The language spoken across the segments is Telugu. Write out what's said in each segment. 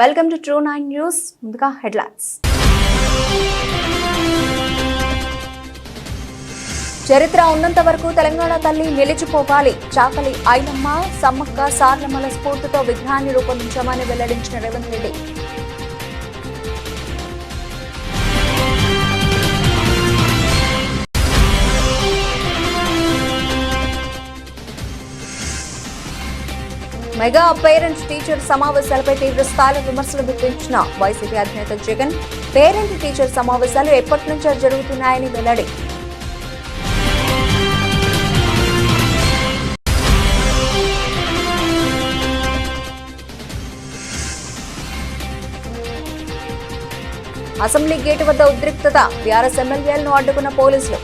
Welcome to true nine news ముందుగా హెడ్లైన్స్ చరిత్ర ఉన్నంత వరకు తెలంగాణ తల్లి నిలిచిపోవాలి. చాకలి ఐలమ్మ సమ్మక్క సార్లమ్మల స్ఫూర్తితో విగ్రహాన్ని రూపొందించామని వెల్లడించిన Revanth Reddy. Mega parents teacher సమావేశాలపై తీవ్ర స్థాయిలో విమర్శలు గుర్తించిన వైసీపీ అధినేత జగన్ పేరెంట్ టీచర్ సమావేశాలు ఎప్పటి నుంచో జరుగుతున్నాయని వెల్లడి. అసెంబ్లీ గేటు వద్ద ఉద్రిక్తత బీఆర్ఎస్ ఎమ్మెల్యేలను అడ్డుకున్న పోలీసులు.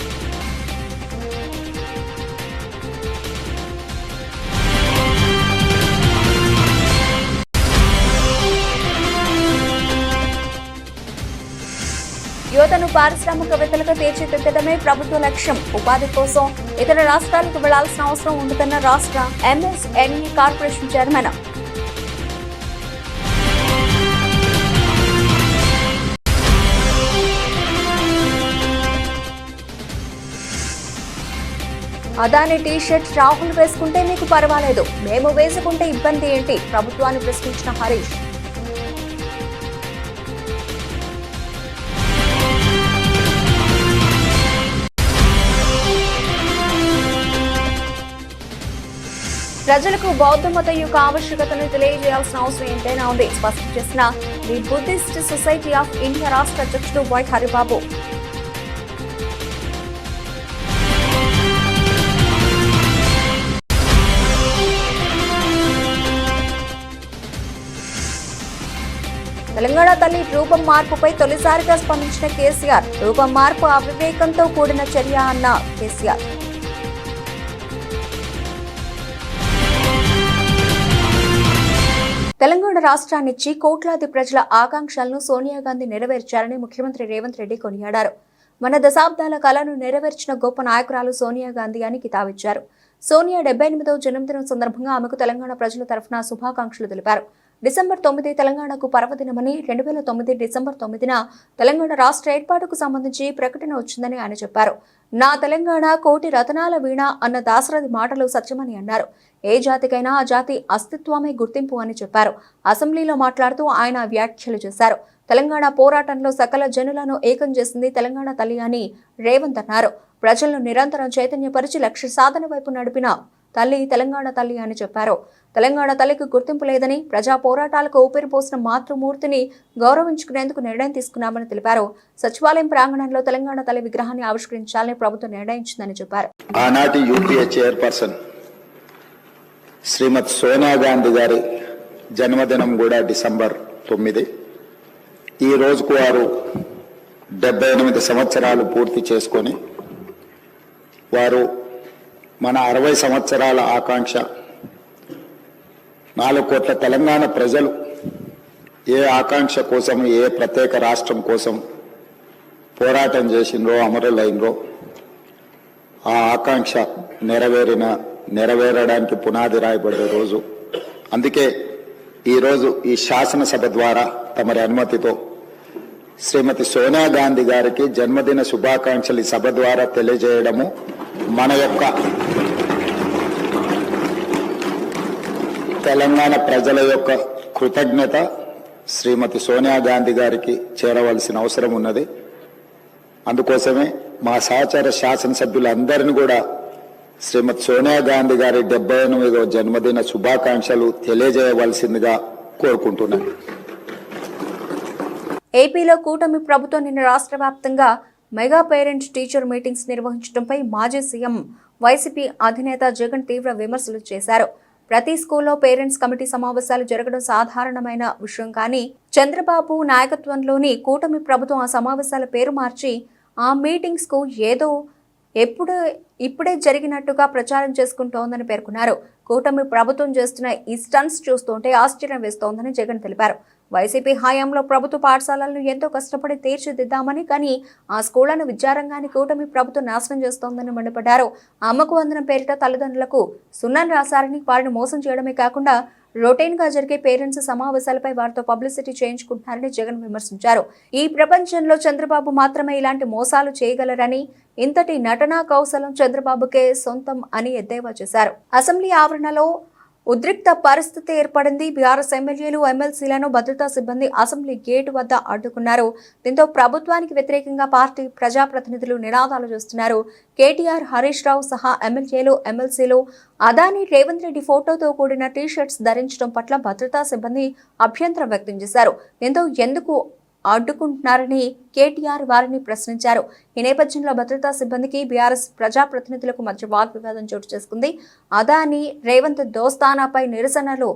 పారిశ్రామికవేత్తలకు తీర్చిదిద్దడమే ప్రభుత్వ లక్ష్యం. ఉపాధి కోసం ఇతర రాష్ట్రాలకు వెళ్ళాల్సిన అవసరం ఉండదన్న రాష్ట్ర MSME corporation chairman. Adani T shirt Rahul వేసుకుంటే మీకు పర్వాలేదు. మేము వేసుకుంటే ఇబ్బంది ఏంటి? ప్రభుత్వాన్ని ప్రశ్నించిన హరీష్. ప్రజలకు బౌద్ధ మతం యొక్క ఆవశ్యకతను తెలియజేయాల్సిన అవసరం ఎంతైనా ఉంది స్పష్టం చేసిన the Buddhist society of India రాష్ట్ర అధ్యక్షుడు వై హరిబాబు. తెలంగాణ తల్లి రూపం మార్పుపై తొలిసారిగా స్పందించిన కేసీఆర్ రూపం మార్పు అవివేకంతో కూడిన చర్య అన్న కేసీఆర్. తెలంగాణ రాష్ట్రాన్నిచ్చి కోట్లాది ప్రజల ఆకాంక్షలను సోనియా గాంధీ నెరవేర్చారని ముఖ్యమంత్రి రేవంత్ రెడ్డి కొనియాడారు. మన దశాబ్దాల కళను నెరవేర్చిన గొప్ప నాయకురాలు సోనియా గాంధీ అని కితాబిచ్చారు. సోనియా డెబ్బై ఎనిమిదవ జన్మదినం సందర్భంగా ఆమెకు తెలంగాణ ప్రజల తరఫున శుభాకాంక్షలు తెలిపారు. డిసెంబర్ తొమ్మిది తెలంగాణకు పర్వదినమని రెండు వేల తొమ్మిది డిసెంబర్ తొమ్మిదిన తెలంగాణ రాష్ట్ర ఏర్పాటుకు సంబంధించి ప్రకటన వచ్చిందని ఆయన చెప్పారు. నా తెలంగాణ కోటి రతనాల వీణ అన్న దాసరథి మాటలు సత్యమని అన్నారు. ఏ జాతికైనా ఆ జాతి అస్తిత్వమే గుర్తింపు అని చెప్పారు. అసెంబ్లీలో మాట్లాడుతూ ఆయన వ్యాఖ్యలు చేశారు. తెలంగాణ పోరాటంలో సకల జనులను ఏకం చేసింది తెలంగాణ తల్లి అని రేవంత్ అన్నారు. ప్రజలను నిరంతరం చైతన్యపరిచి లక్ష్య సాధన వైపు నడిపిన తల్లి తెలంగాణ తల్లి అని చెప్పారు. తెలంగాణ తల్లికి గుర్తింపు లేదని ప్రజా పోరాటాలకు ఊపిరి పోసిన మాతృమూర్తిని గౌరవించుకునేందుకు నిర్ణయం తీసుకున్నామని తెలిపారు. సచివాలయం ప్రాంగణంలో తెలంగాణ తల్లి విగ్రహాన్ని ఆవిష్కరించాలని ప్రభుత్వం నిర్ణయించిందని చెప్పారు. ఆనాటి యూపీఏ చైర్పర్సన్ శ్రీమతి సోనియా గాంధీ గారి జన్మదినం కూడా డిసెంబర్ తొమ్మిది. ఈ రోజుకు వారు డెబ్బై ఎనిమిది సంవత్సరాలు పూర్తి చేసుకొని వారు మన అరవై సంవత్సరాల ఆకాంక్ష నాలుగు కోట్ల తెలంగాణ ప్రజలు ఏ ఆకాంక్ష కోసం ఏ ప్రత్యేక రాష్ట్రం కోసం పోరాటం చేసిండ్రో అమరులైనరో ఆ ఆకాంక్ష నెరవేరిన నెరవేరడానికి పునాది రాయబడే రోజు. అందుకే ఈరోజు ఈ శాసనసభ ద్వారా తమరి అనుమతితో శ్రీమతి సోనియా గాంధీ గారికి జన్మదిన శుభాకాంక్షలు ఈ సభ ద్వారా తెలియజేయడము మన యొక్క తెలంగాణ ప్రజల యొక్క కృతజ్ఞత శ్రీమతి సోనియా గాంధీ గారికి చేరవలసిన అవసరం ఉన్నది. అందుకోసమే మా సహచర శాసనసభ్యులందరిని కూడా శ్రీమతి సోనియా గాంధీ గారి డెబ్బై ఎనిమిదో జన్మదిన శుభాకాంక్షలు తెలియజేయవలసిందిగా కోరుకుంటున్నాను. ఏపీలో కూటమి ప్రభుత్వం నిన్న రాష్ట్ర వ్యాప్తంగా మెగా పేరెంట్స్ టీచర్ మీటింగ్స్ నిర్వహించడంపై మాజీ సీఎం వైసీపీ అధినేత జగన్ తీవ్ర విమర్శలు చేశారు. ప్రతి స్కూల్లో పేరెంట్స్ కమిటీ సమావేశాలు జరగడం సాధారణమైన విషయం కానీ చంద్రబాబు నాయకత్వంలోని కూటమి ప్రభుత్వం ఆ సమావేశాల పేరు మార్చి ఆ మీటింగ్స్కు ఏదో ఎప్పుడు ఇప్పుడే జరిగినట్టుగా ప్రచారం చేసుకుంటోందని పేర్కొన్నారు. కూటమి ప్రభుత్వం చేస్తున్న ఈ స్టన్స్ చూస్తుంటే ఆశ్చర్యం వేస్తోందని జగన్ తెలిపారు. వైసీపీ హయాంలో ప్రభుత్వ పాఠశాలలను ఎంతో కష్టపడి తీర్చిదిద్దామని కానీ ఆ స్కూళ్ళను విద్యారంగాన్ని కూటమి ప్రభుత్వం నాశనం చేస్తోందని మండిపడ్డారు. అమ్మకు వందనం పేరిట తల్లిదండ్రులకు సున్నాను రాశారని వారిని మోసం చేయడమే కాకుండా రొటీన్గా జరిగే పేరెంట్స్ సమావేశాలపై వారితో పబ్లిసిటీ చేయించుకుంటున్నారని జగన్ విమర్శించారు. ఈ ప్రపంచంలో చంద్రబాబు మాత్రమే ఇలాంటి మోసాలు చేయగలరని ఇంతటి నటనా కౌశలం చంద్రబాబుకే సొంతం అని ఎద్దేవా చేశారు. అసెంబ్లీ ఆవరణలో ఉద్రిక్త పరిస్థితి ఏర్పడింది. బీఆర్ఎస్ ఎమ్మెల్యేలు ఎమ్మెల్సీలను భద్రతా సిబ్బంది అసెంబ్లీ గేటు వద్ద అడ్డుకున్నారు. దీంతో ప్రభుత్వానికి వ్యతిరేకంగా పార్టీ ప్రజాప్రతినిధులు నినాదాలు చేస్తున్నారు. కేటీఆర్ హరీష్ రావు సహా ఎమ్మెల్యేలు ఎమ్మెల్సీలు అదాని రేవంత్ రెడ్డి ఫోటోతో కూడిన టీ షర్ట్స్ ధరించడం పట్ల భద్రతా సిబ్బంది అభ్యంతరం వ్యక్తం చేశారు. దీంతో ఎందుకు అడ్డుకుంటున్నారని కేటీఆర్ వారిని ప్రశ్నించారు. ఈ నేపథ్యంలో భద్రతా సిబ్బందికి బీఆర్ఎస్ ప్రజాప్రతినిధులకు మధ్య వాగ్వివాదం చోటు చేసుకుంది. అదాని రేవంత్ దోస్తానాపై నిరసనలు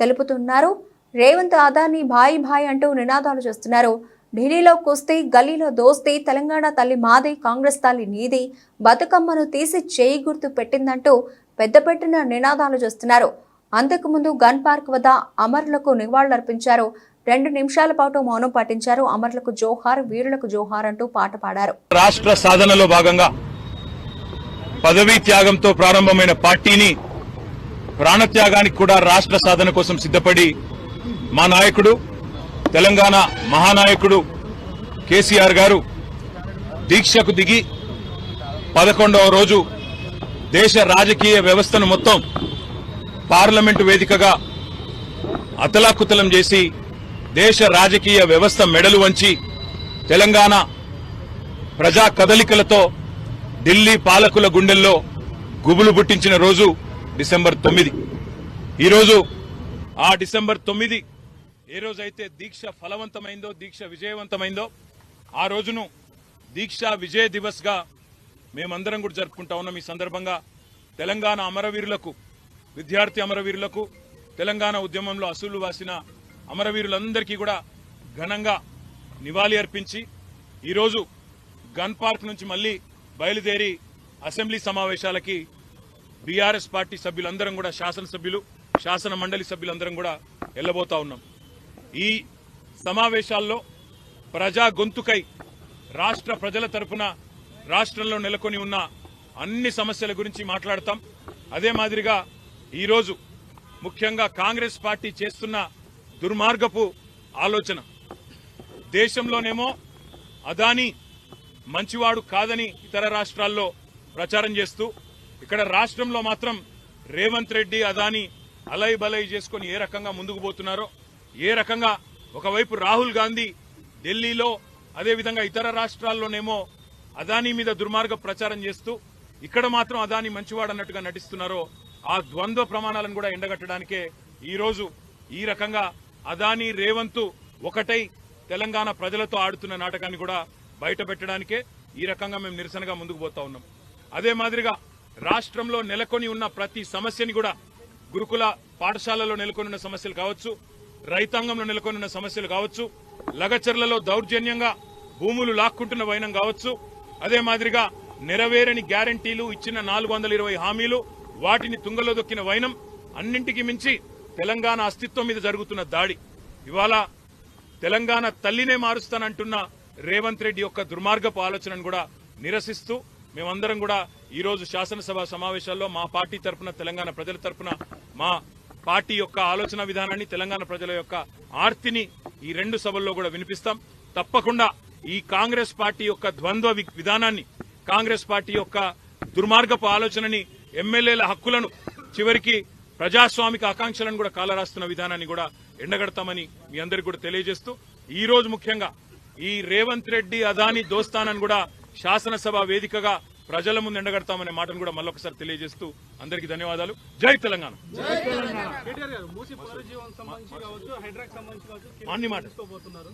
తెలుపుతున్నారు. రేవంత్ అదాని భాయ్ భాయ్ అంటూ నినాదాలు చేస్తున్నారు. ఢిల్లీలో కుస్తీ గల్లీలో దోస్తీ తెలంగాణ తల్లి మాది కాంగ్రెస్ తల్లి నీది బతుకమ్మను తీసి చేయి గుర్తు పెట్టిందంటూ పెద్ద పెట్టిన నినాదాలు చేస్తున్నారు. అంతకుముందు గన్ పార్క్ వద్ద అమరులకు నివాళులర్పించారు రెండు నిమిషాల పాటు మౌనం పాటించారు. అమరులకు జోహార్ వీరులకు జోహార్ అంటూ పాట పాడారు. రాష్ట్ర సాధనలో భాగంగా పదవీ త్యాగంతో ప్రారంభమైన పార్టీని ప్రాణత్యాగానికి కూడా రాష్ట్ర సాధన కోసం సిద్ధపడి మా నాయకుడు తెలంగాణ మహానాయకుడు కేసీఆర్ గారు దీక్షకు దిగి పదకొండవ రోజు దేశ రాజకీయ వ్యవస్థను మొత్తం పార్లమెంటు వేదికగా అతలాకుతలం చేసి దేశ రాజకీయ వ్యవస్థ మెడలు వంచి తెలంగాణ ప్రజా కదలికలతో ఢిల్లీ పాలకుల గుండెల్లో గుబులు పుట్టించిన రోజు డిసెంబర్ తొమ్మిది. ఈరోజు ఆ డిసెంబర్ తొమ్మిది ఏ రోజైతే దీక్ష ఫలవంతమైందో దీక్ష విజయవంతమైందో ఆ రోజును దీక్ష విజయ దివస్గా మేమందరం కూడా జరుపుకుంటా ఉన్నాం. ఈ సందర్భంగా తెలంగాణ అమరవీరులకు విద్యార్థి అమరవీరులకు తెలంగాణ ఉద్యమంలో అసూలు వాసిన అమరవీరులందరికీ కూడా ఘనంగా నివాళి అర్పించి ఈరోజు గన్ పార్క్ నుంచి మళ్ళీ బయలుదేరి అసెంబ్లీ సమావేశాలకి బీఆర్ఎస్ పార్టీ సభ్యులందరం కూడా శాసనసభ్యులు శాసన మండలి సభ్యులందరం కూడా వెళ్ళబోతా ఉన్నాం. ఈ సమావేశాల్లో ప్రజా గొంతుకై రాష్ట్ర ప్రజల తరపున రాష్ట్రంలో నెలకొని ఉన్న అన్ని సమస్యల గురించి మాట్లాడతాం. అదే మాదిరిగా ఈరోజు ముఖ్యంగా కాంగ్రెస్ పార్టీ చేస్తున్న దుర్మార్గపు ఆలోచన. దేశంలోనేమో అదాని మంచివాడు కాదని ఇతర రాష్ట్రాల్లో ప్రచారం చేస్తూ ఇక్కడ రాష్ట్రంలో మాత్రం రేవంత్ రెడ్డి అదాని అలై బలై చేసుకొని ఏ రకంగా ముందుకు పోతున్నారో ఏ రకంగా ఒకవైపు రాహుల్ గాంధీ ఢిల్లీలో అదేవిధంగా ఇతర రాష్ట్రాల్లోనేమో అదానీ మీద దుర్మార్గ ప్రచారం చేస్తూ ఇక్కడ మాత్రం అదాని మంచివాడన్నట్టుగా నటిస్తున్నారో ఆ ద్వంద్వ ప్రమాణాలను కూడా ఎండగట్టడానికే ఈరోజు ఈ రకంగా అదాని రేవంత్ ఒకటై తెలంగాణ ప్రజలతో ఆడుతున్న నాటకాన్ని కూడా బయట పెట్టడానికే ఈ రకంగా మేము నిరసనగా ముందుకు పోతా ఉన్నాం. అదే మాదిరిగా రాష్ట్రంలో నెలకొని ఉన్న ప్రతి సమస్యని కూడా గురుకుల పాఠశాలలో నెలకొని ఉన్న సమస్యలు కావచ్చు రైతాంగంలో నెలకొని ఉన్న సమస్యలు కావచ్చు లగచర్లలో దౌర్జన్యంగా భూములు లాక్కుంటున్న వైనం కావచ్చు అదే మాదిరిగా నెరవేరని గ్యారంటీలు ఇచ్చిన నాలుగు వందల ఇరవై హామీలు వాటిని తుంగలో దొక్కిన వైనం అన్నింటికి మించి తెలంగాణ అస్తిత్వం మీద జరుగుతున్న దాడి. ఇవాళ తెలంగాణ తల్లినే మారుస్తానంటున్న రేవంత్ రెడ్డి యొక్క దుర్మార్గపు ఆలోచనను కూడా నిరసిస్తూ మేమందరం కూడా ఈ రోజు శాసనసభ సమావేశాల్లో మా పార్టీ తరపున తెలంగాణ ప్రజల తరపున మా పార్టీ యొక్క ఆలోచన విధానాన్ని తెలంగాణ ప్రజల యొక్క ఆర్తిని ఈ రెండు సభల్లో కూడా వినిపిస్తాం. తప్పకుండా ఈ కాంగ్రెస్ పార్టీ యొక్క ద్వంద్వ విధానాన్ని కాంగ్రెస్ పార్టీ యొక్క దుర్మార్గపు ఆలోచనని ఎమ్మెల్యేల హక్కులను చివరికి ప్రజాస్వామిక ఆకాంక్షలను కూడా కాలరాస్తున్న విధానాన్ని కూడా ఎండగడతామని మీ అందరికి కూడా తెలియజేస్తూ ఈ రోజు ముఖ్యంగా ఈ రేవంత్ రెడ్డి అదాని దోస్తానని కూడా శాసనసభ వేదికగా ప్రజల ముందు ఎండగడతామనే మాటను కూడా మళ్ళొకసారి తెలియజేస్తూ అందరికీ ధన్యవాదాలు. జై తెలంగాణ. కేటీఆర్ గారు మూసి పునరుజ్జీవం సంబంధించి కావచ్చు హైడ్రాక్ సంబంధించి కావచ్చు అన్ని మాట.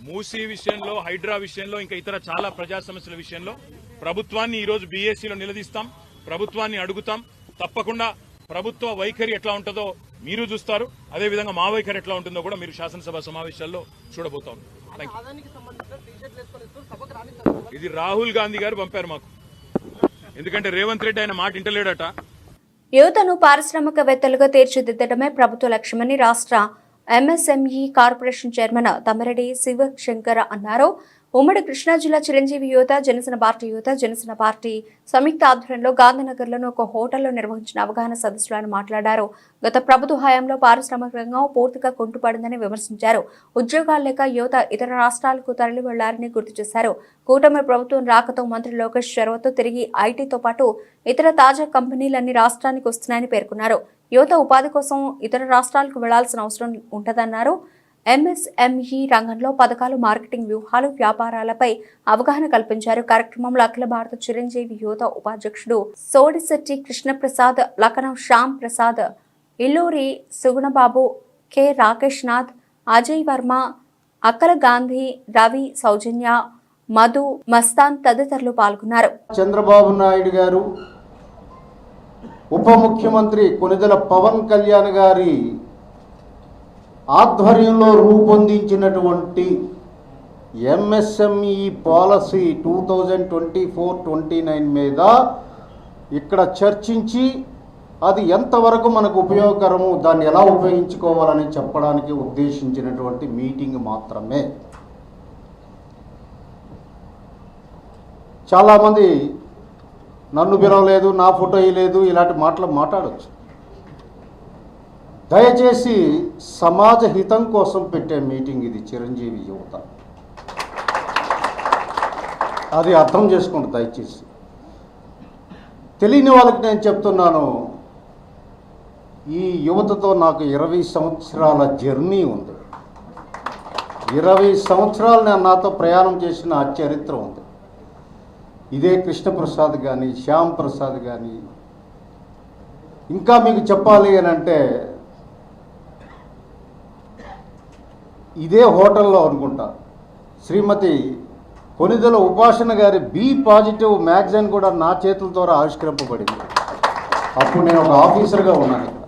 మూసీ విషయంలో హైడ్రా విషయంలో ఇంకా ఇతర చాలా ప్రజా సమస్యల విషయంలో ప్రభుత్వాన్ని ఈ రోజు బీఏసీలో నిలదీస్తాం ప్రభుత్వాన్ని అడుగుతాం తప్పకుండా ప్రభుత్వ వైఖరి ఎట్లా ఉంటుందో మీరు చూస్తారు. అదేవిధంగా మా వైఖరి ఎట్లా ఉంటుందో కూడా మీరు శాసనసభ సమావేశాల్లో చూడబోతాం ఇది రాహుల్ గాంధీ గారు పంపారు మాకు. ఎందుకంటే రేవంత్ రెడ్డి ఆయన మాట ఇంటలేడట. యువతను పారిశ్రామికవేత్తలుగా తీర్చిదిద్దడమే ప్రభుత్వ లక్ష్యమని రాష్ట్ర MSME corporation chairman Tammireddy Sivashankar అన్నారు. ఉమ్మడి కృష్ణా జిల్లా చిరంజీవి యువత జనసేన పార్టీ యువత జనసేన పార్టీ సంయుక్త ఆధ్వర్యంలో గాంధీనగర్లోని ఒక హోటల్లో నిర్వహించిన అవగాహన సదస్సులో ఆయన మాట్లాడారు. గత ప్రభుత్వ హయాంలో పారిశ్రామిక రంగం పూర్తిగా కుంటుపడిందని విమర్శించారు. ఉద్యోగాలు లేక యువత ఇతర రాష్ట్రాలకు తరలి వెళ్ళారని గుర్తు చేశారు. కూటమి ప్రభుత్వం రాకతో మంత్రి లోకేష్ చొరవతో తిరిగి ఐటీతో పాటు ఇతర తాజా కంపెనీలన్నీ రాష్ట్రానికి వస్తున్నాయని పేర్కొన్నారు. యువత ఉపాధి కోసం ఇతర రాష్ట్రాలకు వెళ్ళాల్సిన అవసరం ఉంటదన్నారు. ఎంఎస్ఎంఈ రంగంలో పథకాలు మార్కెటింగ్ వ్యూహాలు వ్యాపారాలపై అవగాహన కల్పించారు. కార్యక్రమంలో అఖిల భారత చిరంజీవి యువత ఉపాధ్యక్షుడు సోడిశెట్టి కృష్ణప్రసాద్ లఖనౌ శ్యామ్ ప్రసాద్ ఇల్లూరి సుగుణబాబు కె. రాకేష్ నాథ్ అజయ్ వర్మ అక్కల గాంధీ రవి సౌజన్య మధు మస్తాన్ తదితరులు పాల్గొన్నారు. చంద్రబాబు నాయుడు గారు ఉప ముఖ్యమంత్రి కొనిదెల పవన్ కళ్యాణ్ గారి ఆధ్వర్యంలో రూపొందించినటువంటి MSME policy two thousand twenty four twenty nine మీద ఇక్కడ చర్చించి అది ఎంతవరకు మనకు ఉపయోగకరము దాన్ని ఎలా ఉపయోగించుకోవాలని చెప్పడానికి ఉద్దేశించినటువంటి మీటింగ్ మాత్రమే. చాలామంది నన్ను పిలవలేదు నా ఫోటో వేయలేదు ఇలాంటి మాటలు మాట్లాడవచ్చు దయచేసి సమాజ హితం కోసం పెట్టే మీటింగ్ ఇది చిరంజీవి యువత. అది అర్థం చేసుకోండి దయచేసి. తెలియని వాళ్ళకి నేను చెప్తున్నాను ఈ యువతతో నాకు ఇరవై సంవత్సరాల జర్నీ ఉంది. ఇరవై సంవత్సరాలు నేను నాతో ప్రయాణం చేసిన ఆ చరిత్ర ఉంది. ఇదే కృష్ణప్రసాద్ కానీ శ్యామ్ ప్రసాద్ కానీ ఇంకా మీకు చెప్పాలి అని అంటే ఇదే హోటల్లో అనుకుంటా. శ్రీమతి కొనిదెల ఉపాసన గారి బి పాజిటివ్ మ్యాగజైన్ కూడా నా చేతుల ద్వారా ఆవిష్కరింపబడింది. అప్పుడు నేను ఒక ఆఫీసర్గా ఉన్నాను. ఇక్కడ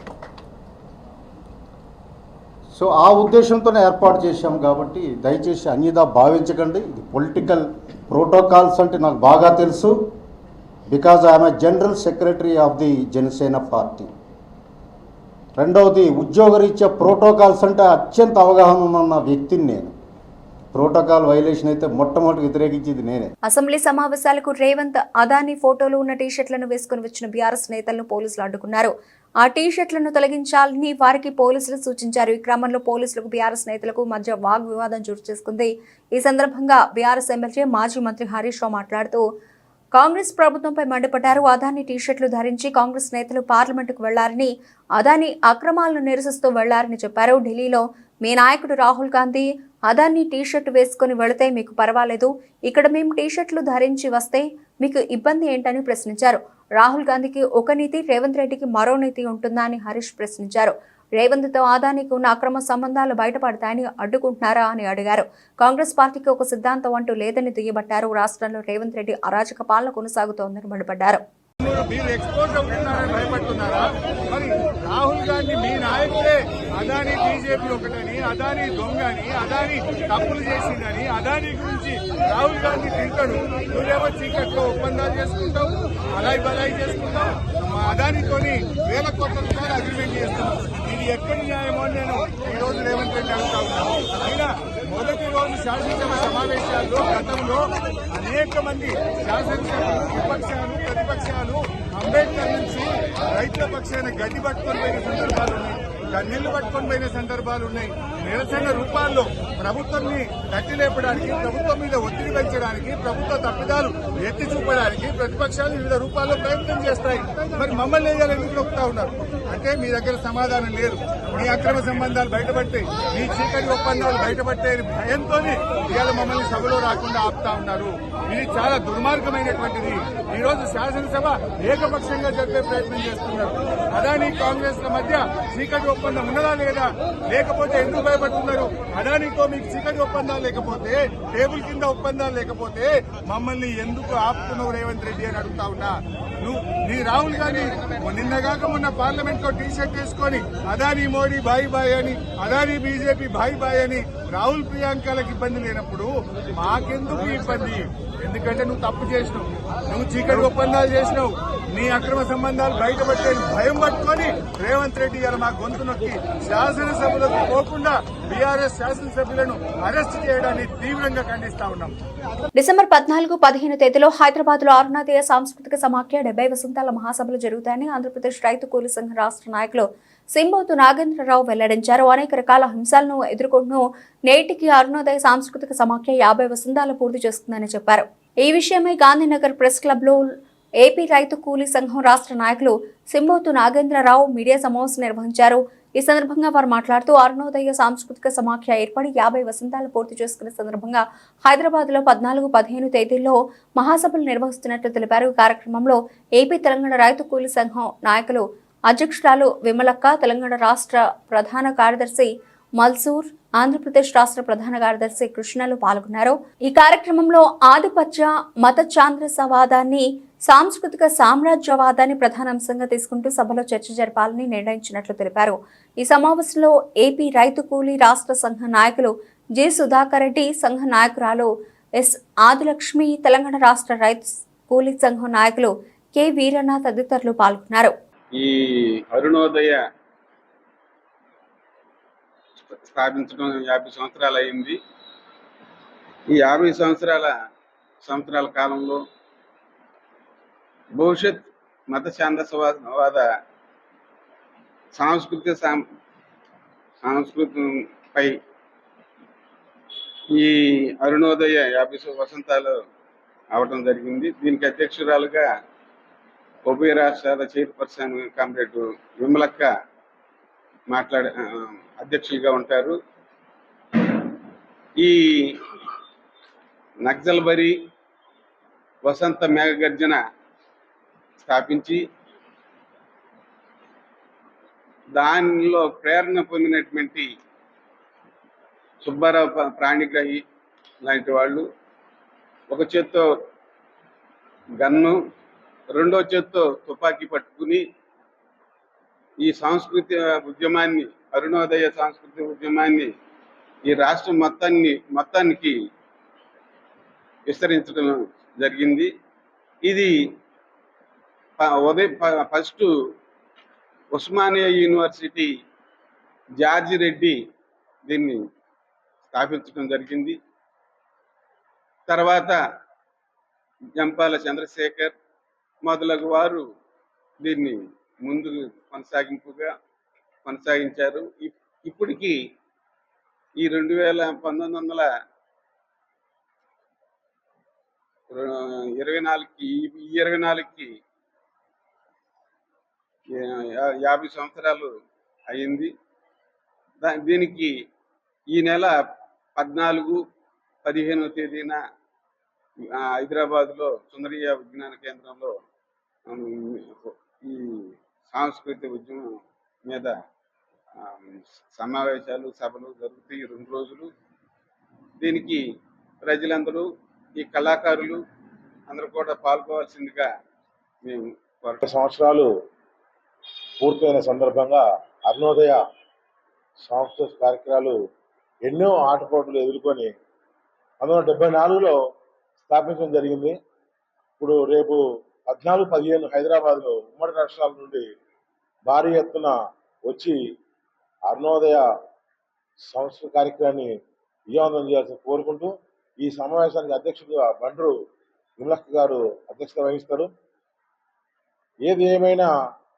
సో ఆ ఉద్దేశంతోనే ఏర్పాటు చేశాం కాబట్టి దయచేసి అన్యదా భావించకండి. ఇది పొలిటికల్ ప్రోటోకాల్స్ అంటే నాకు బాగా తెలుసు. Because I'm a general secretary of the Janasena party. రెండవది ఉద్యోగరీత్యా ప్రోటోకాల్స్ అంటే అత్యంత అవగాహన ఉన్న వ్యక్తిని నేను. ప్రోటోకాల్ వైలేషన్ అయితే మొట్టమొదటి వ్యతిరేకించింది నేనే. అసెంబ్లీ సమావేశాలకు రేవంత్ అదానీ ఫోటోలు ఉన్న టీషర్ట్లను వేసుకుని వచ్చిన బీఆర్ఎస్ నేతలను పోలీసులు అడ్డుకున్నారు. ఆ టీషర్ట్లను తొలగించాలని వారికి పోలీసులు సూచించారు. ఈ క్రమంలో పోలీసులకు బీఆర్ఎస్ నేతలకు మధ్య వాగ్వివాదం చోటు చేసుకుంది. ఈ సందర్భంగా బీఆర్ఎస్ ఎమ్మెల్యే మాజీ మంత్రి హరీష్ రావు మాట్లాడుతూ కాంగ్రెస్ ప్రభుత్వంపై మండిపడ్డారు. అదానీ టీషర్ట్లు ధరించి కాంగ్రెస్ నేతలు పార్లమెంటుకు వెళ్ళారని అదానీ అక్రమాలను నిరసిస్తూ వెళ్ళారని చెప్పారు. ఢిల్లీలో మీ నాయకుడు రాహుల్ గాంధీ అదానీ టీషర్ట్ వేసుకుని వెళితే మీకు పర్వాలేదు. ఇక్కడ మేము టీషర్ట్లు ధరించి వస్తే మీకు ఇబ్బంది ఏంటని ప్రశ్నించారు. రాహుల్ గాంధీకి ఒక నీతి రేవంత్ రెడ్డికి మరో నీతి ఉంటుందా అని హరీష్ ప్రశ్నించారు. రేవంత్తో ఆదానికి ఉన్న అక్రమ సంబంధాలు బయటపడతాయని అడ్డుకుంటున్నారా అని అడిగారు. కాంగ్రెస్ పార్టీకి ఒక సిద్ధాంతం అంటూ లేదని దుయ్యబట్టారు. రాష్ట్రంలో రేవంత్ రెడ్డి అరాచక పాలన కొనసాగుతోందని మండిపడ్డారు మీరు ఎక్స్పోజ్ అవుతున్నారని భయపడుతున్నారా? మరి రాహుల్ గాంధీ మీ నాయకులే అదాని బీజేపీ ఒకటని అదాని దొంగని అదాని తప్పులు చేసిందని అదాని గురించి రాహుల్ గాంధీ తింటాడు. నువ్వేమో చీకట్లో ఒప్పందాలు చేసుకుంటావు అలాయి బలాయి చేసుకుంటావు. మా అదానితోని వేల కోట్ల రూపాయలు అగ్రిమెంట్ చేస్తున్నావు. ఎక్కడి న్యాయమో నేను ఈ రోజు రేవంత్ రెడ్డి అడుగుతా ఉన్నాను అయినా మొదటి రోజు శాసనసభ సమావేశాల్లో గతంలో అనేక మంది శాసనసభలు విపక్షాలు ప్రతిపక్షాలు అంబేద్కర్ నుంచి రైతుల పక్షాన్ని గడ్డి పట్టుకొని పోయిన సందర్భాలు ఉన్నాయి. కన్నీళ్ళు పట్టుకొని పోయిన సందర్భాలు ఉన్నాయి. నిరసన రూపాల్లో ప్రభుత్వాన్ని తట్టి లేపడానికి ప్రభుత్వం మీద ఒత్తిడి పెంచడానికి ప్రభుత్వ తప్పిదాలు ఎత్తి చూపడానికి ప్రతిపక్షాలు వివిధ రూపాల్లో ప్రయత్నం చేస్తాయి. మరి మమ్మల్ని ఏదైనా ఎందుకు నొక్కుతా ఉన్నారు? అంటే మీ దగ్గర సమాధానం లేదు. మీ అక్రమ సంబంధాలు బయటపడితే మీ చీకటి ఒప్పందాలు బయటపడితే భయంతో భయంతోనే ఇవాళ మమ్మల్ని సభలో రాకుండా ఆపుతా ఉన్నారు. ఇది చాలా దుర్మార్గమైనటువంటిది. ఈరోజు శాసనసభ ఏకపక్షంగా జరిపే ప్రయత్నం చేస్తున్నారు. అదాని కాంగ్రెస్ ల మధ్య చీకటి ఒప్పందం ఉన్నదా లేదా? లేకపోతే ఎందుకు భయపడుతున్నారు? అదానితో మీకు చీకటి ఒప్పందాలు లేకపోతే టేబుల్ కింద ఒప్పందాలు లేకపోతే మమ్మల్ని ఎందుకు ఆపుతున్నావు రేవంత్ రెడ్డి అని అడుగుతా ఉన్నా? నువ్వు నీ రాహుల్ గాంధీ నిన్నగాక మొన్న పార్లమెంట్లో టీ షర్ట్ వేసుకొని అదాని మోడీ బాయ్ బాయ్ అని అదాని బీజేపీ బాయ్ బాయ్ అని రాహుల్ ప్రియాంకలకు ఇబ్బంది లేనప్పుడు మాకెందుకు ఇబ్బంది? ఎందుకంటే నువ్వు తప్పు చేసినావు. నువ్వు చీకటి ఒప్పందాలు చేసినావు. నీ అక్రమ సంబంధాలు బయటపట్టే భయం పట్టుకొని రేవంత్ రెడ్డి గారు మా గొంతు నొక్కి శాసనసభలకు పోకుండా బీఆర్ఎస్ శాసనసభ్యులను అరెస్ట్ చేయడాన్ని తీవ్రంగా ఖండిస్తా ఉన్నాం. డిసెంబర్ పద్నాలుగు పదిహేను తేదీలో హైదరాబాద్లో అరుణాదయ సాంస్కృతిక సమాఖ్య డెబ్బై వసంతాల మహాసభలు జరుగుతాయని ఆంధ్రప్రదేశ్ రైతు కూలీ సంఘం రాష్ట్ర నాయకులు సింబోతు నాగేంద్రరావు వెల్లడించారు. అనేక రకాల హింసలను ఎదుర్కొంటూ నేటికి అరుణోదయ సాంస్కృతిక సమాఖ్య యాభై వసంతాలు పూర్తి చేస్తుందని చెప్పారు. ఈ విషయమై గాంధీనగర్ ప్రెస్ క్లబ్లో ఏపీ రైతు కూలీ సంఘం రాష్ట్ర నాయకులు సింబోతు నాగేంద్రరావు మీడియా సమావేశం నిర్వహించారు. ఈ సందర్భంగా వారు మాట్లాడుతూ అరుణోదయ సాంస్కృతిక సమాఖ్య ఏర్పడి యాభై వసంతాలు పూర్తి చేసుకున్న సందర్భంగా హైదరాబాద్లో పద్నాలుగు పదిహేను తేదీల్లో మహాసభలు నిర్వహిస్తున్నట్లు తెలిపారు. కార్యక్రమంలో ఏపీ తెలంగాణ రైతు కూలీ సంఘం నాయకులు అధ్యక్షురాలు విమలక్క తెలంగాణ రాష్ట్ర ప్రధాన కార్యదర్శి మల్సూర్ ఆంధ్రప్రదేశ్ రాష్ట్ర ప్రధాన కార్యదర్శి కృష్ణలు పాల్గొన్నారు. ఈ కార్యక్రమంలో ఆధిపత్య మత చాంద్రసవాదాన్ని సాంస్కృతిక సామ్రాజ్యవాదాన్ని ప్రధాన అంశంగా తీసుకుంటూ సభలో చర్చ జరపాలని నిర్ణయించినట్లు తెలిపారు. ఈ సమావేశంలో ఏపీ రైతు కూలీ రాష్ట్ర సంఘ నాయకులు జె సుధాకర్ రెడ్డి సంఘ నాయకురాలు ఎస్ ఆదిలక్ష్మి తెలంగాణ రాష్ట్ర రైతు కూలీ సంఘం నాయకులు కె వీరన్న తదితరులు పాల్గొన్నారు. ఈ అరుణోదయ స్థాపించడం యాభై సంవత్సరాలు అయింది. ఈ యాభై సంవత్సరాల సంవత్సరాల కాలంలో భవిష్యత్ మత ఛాందసవాద సాంస్కృతిక సాం సంస్కృతిపై ఈ అరుణోదయ యాభై వసంతాలు అవడం జరిగింది. దీనికి అధ్యక్షురాలుగా ఉభయ రాష్ట్రాల చైర్పర్సన్ కామ్రేడ్ విమలక్క మాట్లాడే అధ్యక్షులుగా ఉంటారు. ఈ నక్సల్బరి వసంత మేఘగర్జన స్థాపించి దానిలో ప్రేరణ పొందినటువంటి సుబ్బారావు ప్రాణిగ్రహి లాంటి వాళ్ళు ఒక చేత్తో గన్ను రెండో చేత్తో తుపాకీ పట్టుకుని ఈ సాంస్కృతిక ఉద్యమాన్ని అరుణోదయ సాంస్కృతిక ఉద్యమాన్ని ఈ రాష్ట్రం మొత్తాన్ని మొత్తానికి విస్తరించడం జరిగింది. ఇది ప- ఉదయం ప- first Osmania university George Reddy దీన్ని స్థాపించడం జరిగింది. తర్వాత జంపాల చంద్రశేఖర్ మొదలగు వారు దీన్ని ముందు కొనసాగింపుగా కొనసాగించారు. ఇప్- ఈ రెండు వేల పంతొమ్మిది వందల ఇరవై నాలుగుకి ఈ ఇరవై నాలుగుకి యాభై సంవత్సరాలు అయింది. దా దీనికి ఈ నెల పద్నాలుగు పదిహేనవ తేదీన హైదరాబాద్లో సుందరయ్య విజ్ఞాన కేంద్రంలో ఈ సాంస్కృతిక ఉద్యమం మీద సమావేశాలు సభలు జరుగుతాయి రెండు రోజులు దీనికి ప్రజలందరూ ఈ కళాకారులు అందరూ కూడా పాల్గొవాల్సిందిగా మేము కోరుతున్నాం. సంవత్సరాలు పూర్తయిన సందర్భంగా అరుణోదయ సంస్థ కార్యక్రమాలు ఎన్నో ఆటపోట్లు ఎదుర్కొని పంతొమ్మిది వందల డెబ్బై నాలుగులో స్థాపించడం జరిగింది ఇప్పుడు రేపు పద్నాలుగు పదిహేను హైదరాబాద్లో ఉమ్మడి రాష్ట్రాల నుండి భారీ ఎత్తున వచ్చి అరుణోదయ సంస్థ కార్యక్రమాన్ని విజయవంతం చేయాల్సి కోరుకుంటూ ఈ సమావేశానికి అధ్యక్షుడిగా బండ్రు విమలక్క గారు అధ్యక్షత వహిస్తారు. ఏది ఏమైనా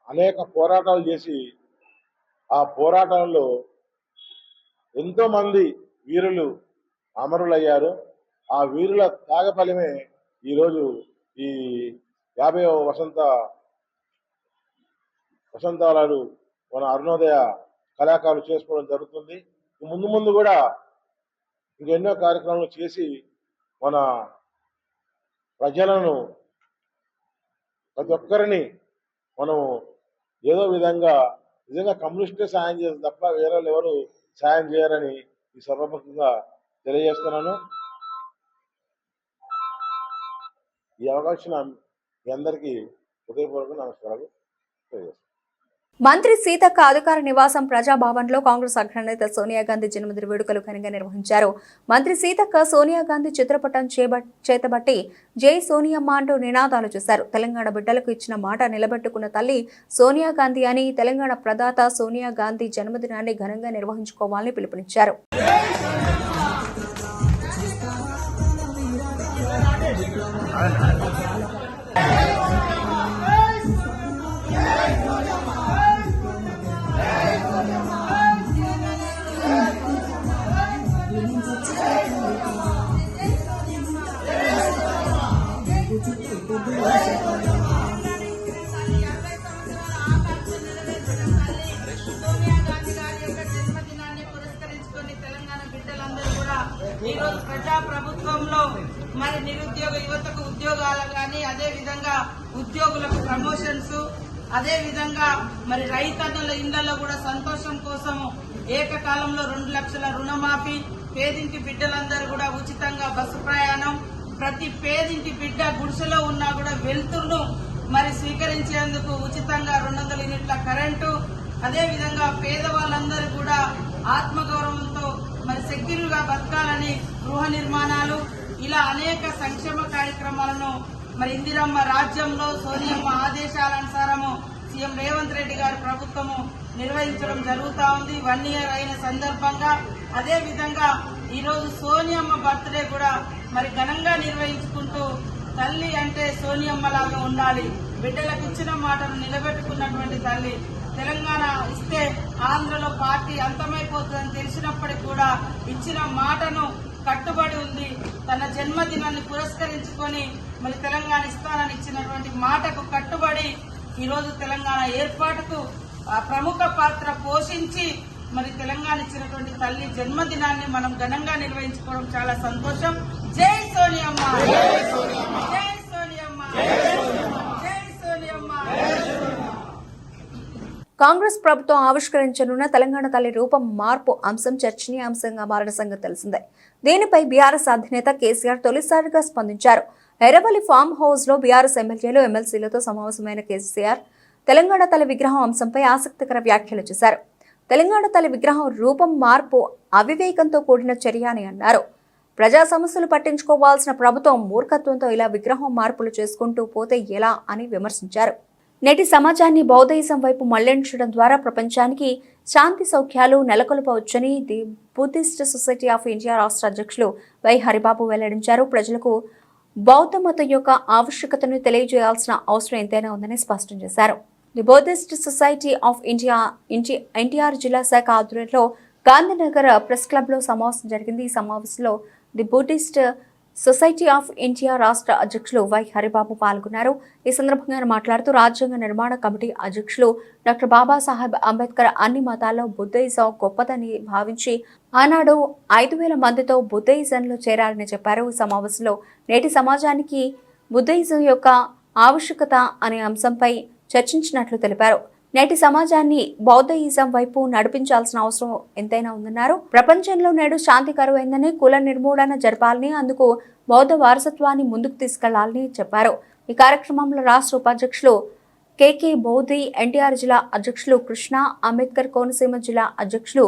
అనేక పోరాటాలు చేసి ఆ పోరాటాల్లో ఎంతోమంది వీరులు అమరులయ్యారు. ఆ వీరుల త్యాగఫలమే ఈరోజు ఈ యాభై వసంత వసంతాలు మన అరుణోదయ కళాకారులు చేసుకోవడం జరుగుతుంది. ముందు ముందు కూడా ఇంకెన్నో కార్యక్రమాలు చేసి మన ప్రజలను ప్రతి ఒక్కరిని మనం ఏదో విధంగా నిజంగా కమ్యూనిస్టే సాయం చేసి తప్ప వేరే ఎవరు సాయం చేయరని ఈ సభాముఖంగా తెలియజేస్తున్నాను. ఈ అవకాశం మీ అందరికీ హృదయపూర్వక నమస్కారాలు తెలియజేస్తాను మంత్రి సీతక్క అధికార నివాసం ప్రజాభవన్లో కాంగ్రెస్ అగ్రనేత సోనియా గాంధీ జన్మదిన వేడుకలు ఘనంగా నిర్వహించారు. మంత్రి సీతక్క సోనియా గాంధీ చిత్రపటం చేతబట్టి జై సోనియమ్మ అంటూ నినాదాలు చేశారు. తెలంగాణ బిడ్డలకు ఇచ్చిన మాట నిలబెట్టుకున్న తల్లి సోనియా గాంధీ అని తెలంగాణ ప్రదాత సోనియా గాంధీ జన్మదినాన్ని ఘనంగా నిర్వహించుకోవాలని పిలుపునిచ్చారు. ప్రభుత్వంలో మరి నిరుద్యోగ యువతకు ఉద్యోగాలు కానీ అదేవిధంగా ఉద్యోగులకు ప్రమోషన్స్ అదేవిధంగా మరి రైతన్నుల ఇళ్ళలో కూడా సంతోషం కోసం ఏకకాలంలో రెండు లక్షల రుణమాఫీ పేదింటి బిడ్డలందరూ కూడా ఉచితంగా బస్సు ప్రయాణం ప్రతి పేదింటి బిడ్డ గుడిసెలో ఉన్నా కూడా వెళ్తురును మరి స్వీకరించేందుకు ఉచితంగా రెండు వందల యూనిట్ల కరెంటు అదేవిధంగా పేదవాళ్ళందరూ కూడా ఆత్మగౌరవం సెక్యూర్గా బతకాలని గృహ నిర్మాణాలు ఇలా అనేక సంక్షేమ కార్యక్రమాలను మరి ఇందిరమ్మ రాజ్యంలో సోనియమ్మ ఆదేశాలనుసారము సీఎం రేవంత్ రెడ్డి గారి ప్రభుత్వము నిర్వహించడం జరుగుతా ఉంది. వన్ ఇయర్ అయిన సందర్భంగా అదే విధంగా సోనియమ్మ బర్త్డే కూడా మరి ఘనంగా నిర్వహించుకుంటూ తల్లి అంటే సోనియమ్మ లాగా ఉండాలి. బిడ్డలకు ఇచ్చిన మాటను నిలబెట్టుకున్నటువంటి తల్లి తెలంగాణ ఇస్తే ఆంధ్రలో పార్టీ అంతమైపోతుందని తెలిసినప్పటికీ కూడా ఇచ్చిన మాటను కట్టుబడి ఉంది. తన జన్మదినాన్ని పురస్కరించుకొని మరి తెలంగాణ ఇస్తానని ఇచ్చినటువంటి మాటకు కట్టుబడి ఈరోజు తెలంగాణ ఏర్పాటుకు ఆ ప్రముఖ పాత్ర పోషించి మరి తెలంగాణ ఇచ్చినటువంటి తల్లి జన్మదినాన్ని మనం ఘనంగా నిర్వహించుకోవడం చాలా సంతోషం. జై సోనియమ్మ! జై సోనియమ్మ! జై సోనియమ్మ! కాంగ్రెస్ ప్రభుత్వం ఆవిష్కరించనున్న తెలంగాణ తల్లి రూపం మార్పు అంశం చర్చనీయాంశంగా మారిన సంగతి తెలిసిందే. దీనిపై బీఆర్ఎస్ అధినేత కేసీఆర్ తొలిసారిగా స్పందించారు. ఎర్రవల్లి ఫామ్ హౌస్లో బీఆర్ఎస్ ఎమ్మెల్యేలు ఎమ్మెల్సీలతో సమావేశమైన కేసీఆర్ తెలంగాణ తల్లి విగ్రహం అంశంపై ఆసక్తికర వ్యాఖ్యలు చేశారు. తెలంగాణ తల్లి విగ్రహం రూపం మార్పు అవివేకంతో కూడిన చర్య అని అన్నారు. ప్రజా సమస్యలు పట్టించుకోవాల్సిన ప్రభుత్వం మూర్ఖత్వంతో ఇలా విగ్రహం మార్పులు చేసుకుంటూ పోతే ఎలా అని విమర్శించారు. నేటి సమాజాన్ని బౌద్ధయిజం వైపు మళ్ళించడం ద్వారా ప్రపంచానికి శాంతి సౌఖ్యాలు నెలకొల్పవచ్చని the Buddhist society of India రాష్ట్ర అధ్యక్షులు వై హరిబాబు వెల్లడించారు. ప్రజలకు బౌద్ధ మతం యొక్క ఆవశ్యకతను తెలియజేయాల్సిన అవసరం ఎంతైనా ఉందని స్పష్టం చేశారు. The Buddhist society of India ఇంటి ఎన్టీఆర్ జిల్లా శాఖ ఆధ్వర్యంలో గాంధీనగర్ ప్రెస్ క్లబ్లో సమావేశం జరిగింది. ఈ సమావేశంలో the Buddhist society of India రాష్ట్ర అధ్యక్షులు వై హరిబాబు పాల్గొన్నారు. ఈ సందర్భంగా ఆయన మాట్లాడుతూ రాజ్యాంగ నిర్మాణ కమిటీ అధ్యక్షులు డాక్టర్ బాబాసాహెబ్ అంబేద్కర్ అన్ని మతాల్లో బుద్ధయిజం గొప్పదని భావించి ఆనాడు ఐదు వేల మందితో బుద్ధయిజంలో చేరాలని చెప్పారు. ఈ సమావేశంలో నేటి సమాజానికి బుద్ధయిజం యొక్క ఆవశ్యకత అనే అంశంపై చర్చించినట్లు తెలిపారు. నేటి సమాజాన్ని బౌద్ధయిజం వైపు నడిపించాల్సిన అవసరం ఎంతైనా ఉందన్నారు. ప్రపంచంలో నేడు శాంతి కరువైందని కుల నిర్మూలన జరపాలని అందుకు బౌద్ధ వారసత్వాన్ని ముందుకు తీసుకెళ్ళాలని చెప్పారు. ఈ కార్యక్రమంలో రాష్ట్ర ఉపాధ్యక్షులు కేకే బౌద్ధి ఎన్టీఆర్ జిల్లా అధ్యక్షులు కృష్ణ అంబేద్కర్ కోనసీమ జిల్లా అధ్యక్షులు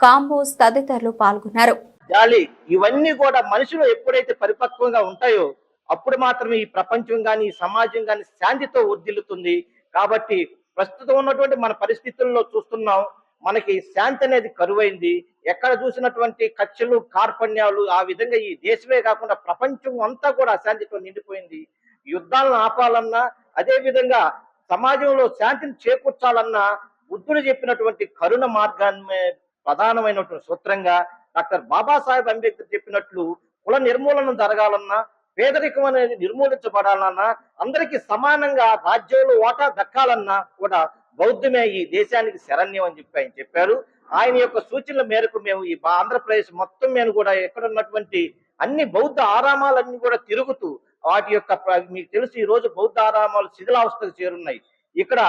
కాంబోస్ తదితరులు పాల్గొన్నారు. గాలి ఇవన్నీ కూడా మనుషులు ఎప్పుడైతే పరిపక్వంగా ఉంటాయో అప్పుడు మాత్రమే ఈ ప్రపంచం గాని సమాజం గాని శాంతితో వర్ధిల్లుతుంది కాబట్టి ప్రస్తుతం ఉన్నటువంటి మన పరిస్థితుల్లో చూస్తున్నాం మనకి శాంతి అనేది కరువైంది. ఎక్కడ చూసినటువంటి ఖర్చులు కార్పణ్యాలు ఆ విధంగా ఈ దేశమే కాకుండా ప్రపంచం అంతా కూడా అశాంతితో నిండిపోయింది. యుద్ధాలను ఆపాలన్నా అదే విధంగా సమాజంలో శాంతిని చేకూర్చాలన్నా బుద్ధుడు చెప్పినటువంటి కరుణ మార్గాన్ని ప్రధానమైనటువంటి సూత్రంగా డాక్టర్ బాబాసాహెబ్ అంబేద్కర్ చెప్పినట్లు కుల నిర్మూలన జరగాలన్నా పేదరికం అనేది నిర్మూలించబడాలన్నా అందరికీ సమానంగా రాజ్యంలో ఓటా దక్కాలన్నా కూడా బౌద్ధమే ఈ దేశానికి శరణ్యం అని చెప్పి ఆయన చెప్పారు. ఆయన యొక్క సూచనల మేరకు మేము ఈ ఆంధ్రప్రదేశ్ మొత్తం మీద కూడా ఎక్కడ ఉన్నటువంటి అన్ని బౌద్ధ ఆరామాలన్నీ కూడా తిరుగుతూ వాటి యొక్క మీకు తెలుసు ఈ రోజు బౌద్ధ ఆరామాలు శిథిలావస్థకు చేరున్నాయి. ఇక్కడ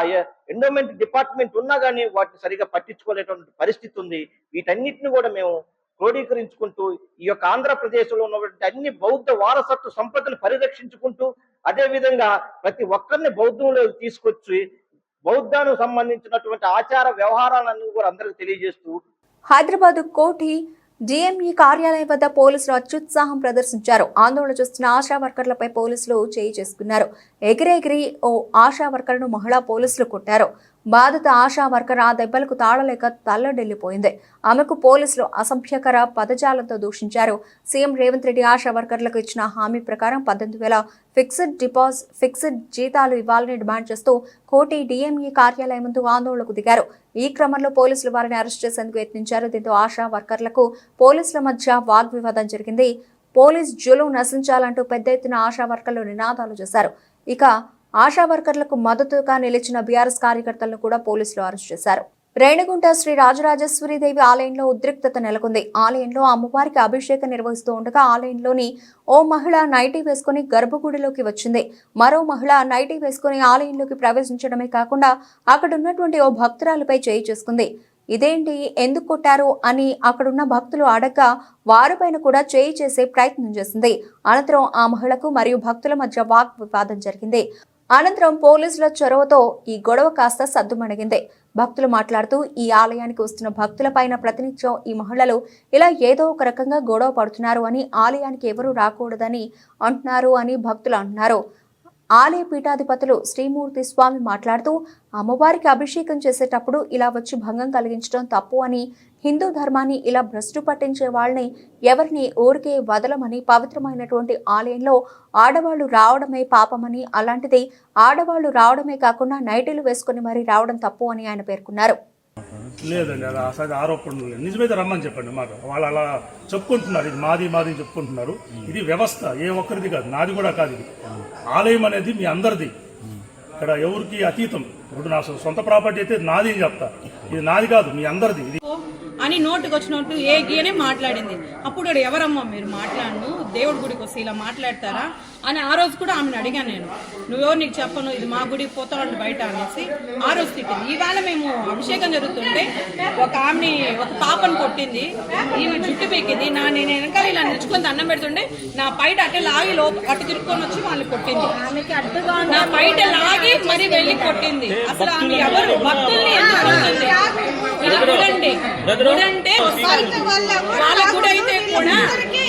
ఎండోమెంట్ డిపార్ట్మెంట్ ఉన్నా కానీ వాటిని సరిగా పట్టించుకోలేటువంటి పరిస్థితి ఉంది. వీటన్నిటిని కూడా మేము క్రోడీకరించుకుంటూ ఈ యొక్క ఆంధ్రప్రదేశ్లో ఉన్నటువంటి అన్ని బౌద్ధ వారసత్వ సంపదను పరిరక్షించుకుంటూ అదే విధంగా ప్రతి ఒక్కరిని బౌద్ధంలో తీసుకొచ్చి బౌద్ధానికి సంబంధించినటువంటి ఆచార వ్యవహారాలన్నీ కూడా అందరికి తెలియజేస్తూ హైదరాబాద్ కోటి జీఎంఈ కార్యాలయం వద్ద పోలీసులు అత్యుత్సాహం ప్రదర్శించారు. ఆందోళన చేస్తున్న ఆశా వర్కర్లపై పోలీసులు చేయి చేసుకున్నారు. ఎగిరెగిరి ఓ ఆశా వర్కర్ను మహిళా పోలీసులు కొట్టారు. బాధిత ఆశా వర్కర్ ఆ దెబ్బలకు తాళలేక తల్లడెల్లిపోయింది. ఆమెకు పోలీసులు అసభ్యకర పదజాలంతో దూషించారు. సీఎం రేవంత్ రెడ్డి ఆశా వర్కర్లకు ఇచ్చిన హామీ ప్రకారం పద్దెనిమిది వేల ఫిక్స్డ్ డిపాజిట్ ఫిక్స్డ్ జీతాలు ఇవ్వాలని డిమాండ్ చేస్తూ కోటి డిఎంఈ కార్యాలయం ముందు ఆందోళనకు దిగారు. ఈ క్రమంలో పోలీసులు వారిని అరెస్ట్ చేసేందుకు యత్నించారు. దీంతో ఆశా వర్కర్లకు పోలీసుల మధ్య వాగ్వివాదం జరిగింది. పోలీస్ జులుం నశించాలంటూ పెద్ద ఎత్తున ఆశా వర్కర్లు నినాదాలు చేశారు. ఇక ఆశా వర్కర్లకు మద్దతుగా నిలిచిన బీఆర్ఎస్ కార్యకర్తలను కూడా పోలీసులు అరెస్ట్ చేశారు. రేణిగుంట శ్రీ రాజరాజేశ్వరీదేవి ఆలయంలో ఉద్రిక్తత నెలకొంది. ఆలయంలో అమ్మవారికి అభిషేకం నిర్వహిస్తూ ఉండగా ఆలయంలోని ఓ మహిళ నైటీ వేసుకుని గర్భగుడిలోకి వచ్చింది. మరో మహిళ నైటీ వేసుకుని ఆలయంలోకి ప్రవేశించడమే కాకుండా అక్కడ ఉన్నటువంటి ఓ భక్తురాలపై చేయి చేసుకుంది. ఇదేంటి? ఎందుకు కొట్టారు? అని అక్కడున్న భక్తులు అడగ్గా వారిపైన కూడా చేయి చేసే ప్రయత్నం చేసింది. అనంతరం ఆ మహిళకు మరియు భక్తుల మధ్య వాక్ వివాదం జరిగింది. అనంతరం పోలీసుల చొరవతో ఈ గొడవ కాస్త సద్దుమణిగింది. భక్తులు మాట్లాడుతూ ఈ ఆలయానికి వస్తున్న భక్తులపైన ప్రతినిత్యం ఈ మహిళలు ఇలా ఏదో ఒక రకంగా గొడవ పడుతున్నారు అని ఆలయానికి ఎవరూ రాకూడదని అంటున్నారు అని భక్తులు అంటున్నారు. ఆలయ పీఠాధిపతులు శ్రీమూర్తి స్వామి మాట్లాడుతూ అమ్మవారికి అభిషేకం చేసేటప్పుడు ఇలా వచ్చి భంగం కలిగించడం తప్పు అని హిందూ ధర్మాన్ని ఇలా భ్రష్టు పట్టించే వాళ్ళని ఎవరిని ఊరికే వదలమని పవిత్రమైనటువంటి ఆలయంలో ఆడవాళ్ళు రావడమే పాపమని అలాంటిది ఆడవాళ్ళు రావడమే కాకుండా నైటీలు వేసుకుని మరీ రావడం తప్పు అని ఆయన పేర్కొన్నారు. లేదండి అలా అసలు ఆరోపణలు లేదు నిజమైతే రమ్మని చెప్పండి మాట వాళ్ళు అలా చెప్పుకుంటున్నారు. ఇది మాది మాది అని చెప్పుకుంటున్నారు. ఇది వ్యవస్థ ఏ ఒక్కరిది కాదు నాది కూడా కాదు ఇది. ఆలయం అనేది మీ అందరిది. ఇక్కడ ఎవరికి అతీతం. ఇప్పుడు నా సొంత ప్రాపర్టీ అయితే నాది అని చెప్తా. ఇది నాది కాదు మీ అందరిది. ఇది అని నోటుకు వచ్చినట్టు ఏ గీనే మాట్లాడింది. అప్పుడు వాడు, ఎవరమ్మా మీరు మాట్లాడను? దేవుడి గుడికి వస్తే ఇలా మాట్లాడతారా? అని ఆ రోజు కూడా ఆమెను అడిగాను నేను. నువ్వెవరు నీకు చెప్పను? ఇది మా గుడికి పోతావండి బయట అనేసి ఆ రోజు తిట్టింది. ఈవేళ మేము అభిషేకం జరుగుతుంటే ఒక ఆమెని ఒక పాపను కొట్టింది. ఈమె జుట్టు పీకింది. నా నేను వెనకాల ఇలా నిలుచుకొని దండం పెడుతుంటే నా పైట అట్టే లాగి లోప అటు తిరుక్కొని వచ్చి వాళ్ళు కొట్టింది. నా పైట లాగి మరి వెళ్ళి కొట్టింది. అసలు ఆమె ఎవరు? భక్తుల్ని ఎందుకు గుడండి గుడంటే వాళ్ళ గుడి అయితే కూడా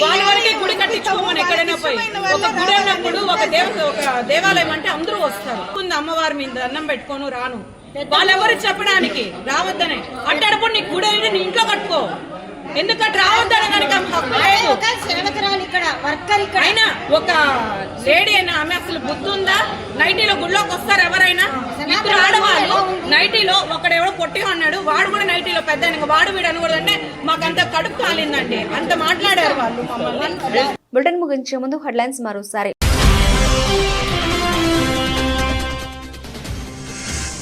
వాళ్ళ వరకే గుడి కట్టించుకోమని ఎక్కడైనా పోయి. ఒక గుడి అన్నప్పుడు ఒక దేవ ఒక దేవాలయం అంటే అందరూ వస్తారు. ముందు అమ్మవారి మీద అన్నం పెట్టుకోను రాను. వాళ్ళెవరు చెప్పడానికి? రావద్దనే. అట్టడప్పుడు నీ గుడి నీ ఇంట్లో కట్టుకో. ఎందుకంటే రావద్దని సేవకురాలు ఇక్కడ వర్కర్ ఇక్కడ. అయినా ఒక లేడీ అయినా ఆమె అసలు బుద్ధి ఉందా నైటీలో గుళ్ళోకి వస్తారు ఎవరైనా? ఇద్దరు ఆడవాళ్ళు నైటీలో ఒకడెవడో పొట్టి అన్నాడు వాడు కూడా నైటీలో పెద్ద. వాడు వీడు అనకూడదంటే మాకంత కడుపు కాలిందండి. అంత మాట్లాడారు వాళ్ళు మమ్మల్ని. బులెటిన్ ముగించే ముందు హెడ్లైన్స్ మరోసారి.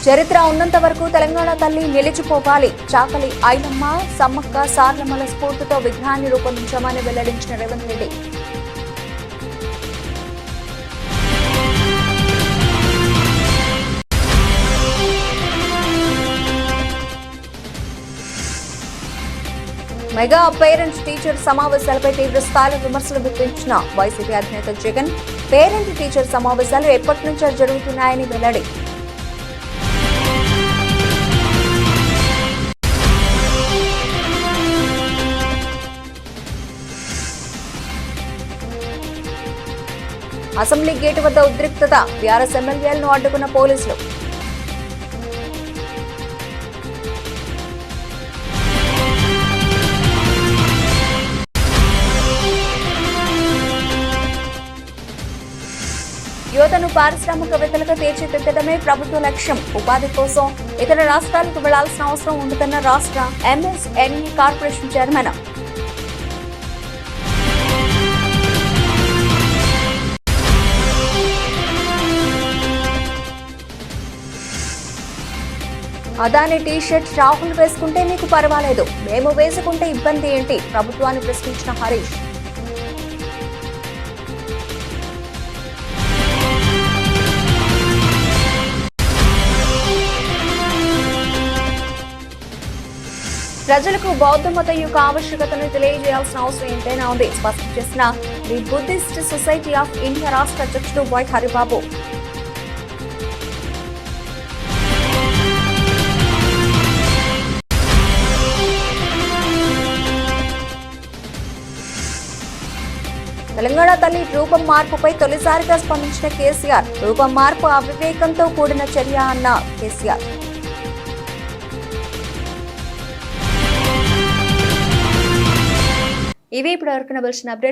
చరిత్ర ఉన్నంత వరకు తెలంగాణ తల్లి నిలిచిపోవాలి. చాకలి ఐలమ్మ సమ్మక్క సార్లమ్మల స్ఫూర్తితో విగ్రహాన్ని రూపొందించామని వెల్లడించిన Revanth Reddy. Mega parents teacher సమావేశాలపై తీవ్ర స్థాయిలో విమర్శలు గుర్తించిన వైసీపీ అధినేత జగన్ పేరెంట్ టీచర్ సమావేశాలు ఎప్పటి నుంచో జరుగుతున్నాయని వెల్లడి. అసెంబ్లీ గేటు వద్ద ఉద్రిక్తత బీఆర్ఎస్ ఎమ్మెల్యేలను అడ్డుకున్న పోలీసులు. యువతను పారిశ్రామికవేత్తలుగా తీర్చిదిద్దడమే ప్రభుత్వ లక్ష్యం. ఉపాధి కోసం ఇతర రాష్ట్రాలకు వెళ్ళాల్సిన అవసరం ఉంటుందన్న రాష్ట్ర MSME corporation chairman Adani T shirt Rahul వేసుకుంటే మీకు పర్వాలేదు. మేము వేసుకుంటే ఇబ్బంది ఏంటి? ప్రభుత్వాన్ని ప్రశ్నించిన హరీష్. ప్రజలకు బౌద్ధ మత యొక్క ఆవశ్యకతను తెలియజేయాల్సిన అవసరం ఎంతైనా ఉంది. స్పష్టం చేసిన the Buddhist society of India రాష్ట్ర అధ్యక్షుడు వై హరిబాబు తెలంగాణ తల్లి రూపం మార్పుపై తొలిసారిగా స్పందించిన కేసీఆర్ రూపం మార్పు అవివేకంతో కూడిన చర్య అన్న కేసీఆర్. ఇవి ఇప్పుడు వరకు అప్డేట్.